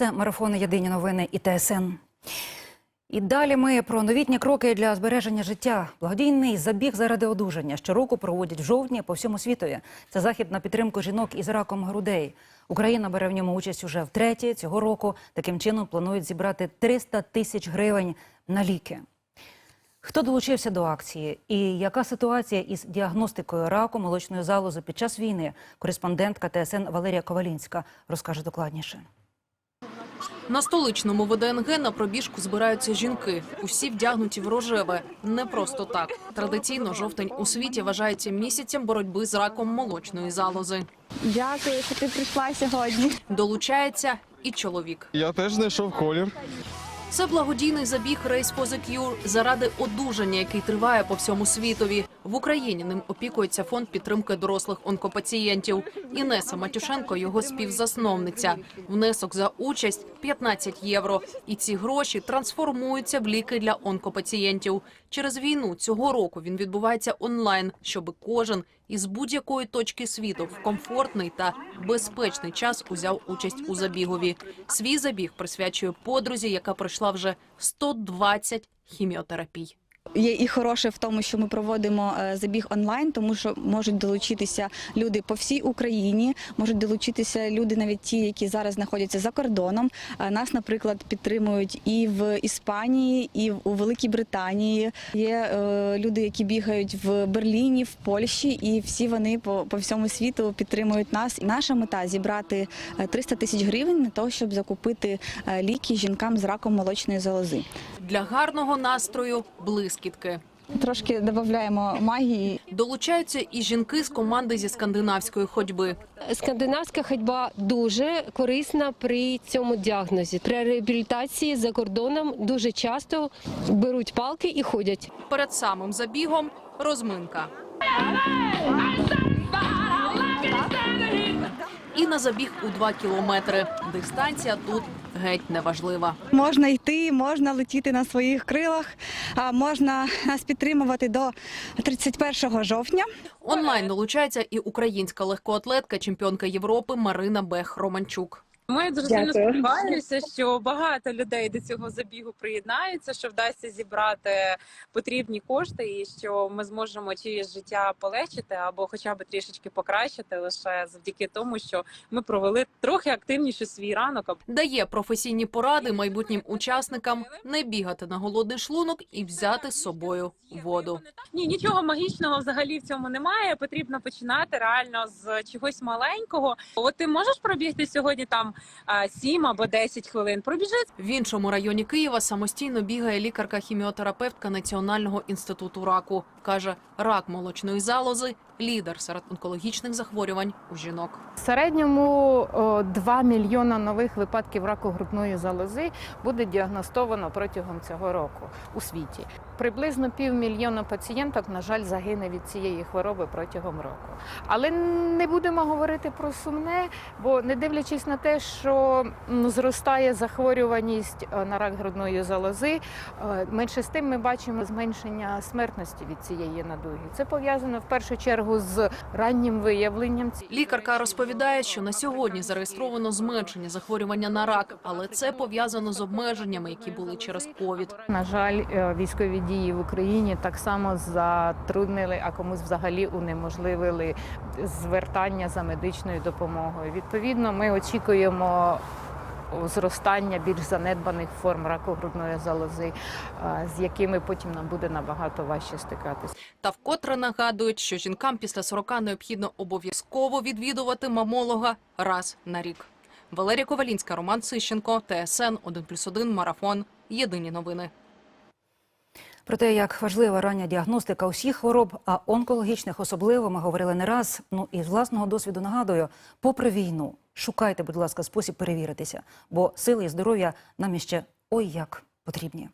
Це марафон Єдині новини і ТСН. І далі ми про новітні кроки для збереження життя. Благодійний забіг заради одужання щороку проводять в жовтні по всьому світові. Це захід на підтримку жінок із раком грудей. Україна бере в ньому участь уже втретє. Цього року таким чином планують зібрати 300 тисяч гривень на ліки. Хто долучився до акції і яка ситуація із діагностикою раку молочної залози під час війни? Кореспондентка ТСН Валерія Ковалінська розкаже докладніше. На столичному ВДНГ на пробіжку збираються жінки. Усі вдягнуті в рожеве. Не просто так. Традиційно жовтень у світі вважається місяцем боротьби з раком молочної залози. Дякую, що ти прийшла сьогодні. Долучається і чоловік. Я теж знайшов колір. Це благодійний забіг Race for the Cure заради одужання, який триває по всьому світові. В Україні ним опікується фонд підтримки дорослих онкопацієнтів. Інеса Матюшенко його співзасновниця. Внесок за участь 15 євро. І ці гроші трансформуються в ліки для онкопацієнтів. Через війну цього року він відбувається онлайн, щоб кожен із будь-якої точки світу в комфортний та безпечний час узяв участь у забігові. Свій забіг присвячує подрузі, яка пройшла вже 120 хіміотерапій. Є і хороше в тому, що ми проводимо е, забіг онлайн, тому що можуть долучитися люди по всій Україні, можуть долучитися люди, навіть ті, які зараз знаходяться за кордоном. Е, Нас, наприклад, підтримують і в Іспанії, і у Великій Британії. Є е, люди, які бігають в Берліні, в Польщі, і всі вони по, по всьому світу підтримують нас. Наша мета зібрати е, 300 тисяч гривень на те, щоб закупити ліки жінкам з раком молочної залози. Для гарного настрою блискітки. Трошки додаємо магії. Долучаються і жінки з команди зі скандинавської ходьби. Скандинавська ходьба дуже корисна при цьому діагнозі. При реабілітації за кордоном дуже часто беруть палки і ходять. Перед самим забігом розминка. На забіг у 2 кілометри. Дистанція тут геть неважлива. Можна йти, можна летіти на своїх крилах, а можна нас підтримувати до 31 жовтня. Онлайн долучається і українська легкоатлетка, чемпіонка Європи Марина Бех Романчук. Ми дуже сильно сподіваємося, що багато людей до цього забігу приєднаються, що вдасться зібрати потрібні кошти, і що ми зможемо чиєсь життя полегшити або хоча б трішечки покращити лише завдяки тому, що ми провели трохи активніше свій ранок. Дає професійні поради майбутнім учасникам не бігати на голодний шлунок і взяти з собою воду. Ні, нічого магічного взагалі в цьому немає. Потрібно починати реально з чогось маленького. От ти можеш пробігти сьогодні там 7 або 10 хвилин. Пробіжи В іншому районі Києва самостійно бігає лікарка-хіміотерапевтка Національного інституту раку. Каже, рак молочної залози лідер серед онкологічних захворювань у жінок. В середньому о, 2 мільйона нових випадків раку грудної залози буде діагностовано протягом цього року у світі. Приблизно півмільйона пацієнток, на жаль, загине від цієї хвороби протягом року. Але не будемо говорити про сумне, бо не дивлячись на те, що зростає захворюваність е, на рак грудної залози, е, менше з тим ми бачимо зменшення смертності від цієї надуги. Це пов'язано в першу чергу з раннім виявленням Лікарка розповідає, що на сьогодні зареєстровано зменшення захворювання на рак, але це пов'язано з обмеженнями, які були через ковід. На жаль, е, військові дії в Україні так само затруднили, а комусь взагалі унеможливили звертання за медичною допомогою. Відповідно, ми очікуємо зростання більш занедбаних форм раку грудної залози, е, з якими потім нам буде набагато важче стикатися. Та вкотре нагадують, що жінкам після 40 необхідно обов'язково відвідувати мамолога раз на рік. Валерія Ковалінська, Роман Сищенко, ТСН 1+,1, Марафон. Єдині новини. Про те, як важлива рання діагностика усіх хвороб, а онкологічних особливо, ми говорили не раз. Ну і з власного досвіду нагадую, попри війну, шукайте, будь ласка, спосіб перевіритися, бо сили і здоров'я нам іще ой як потрібні.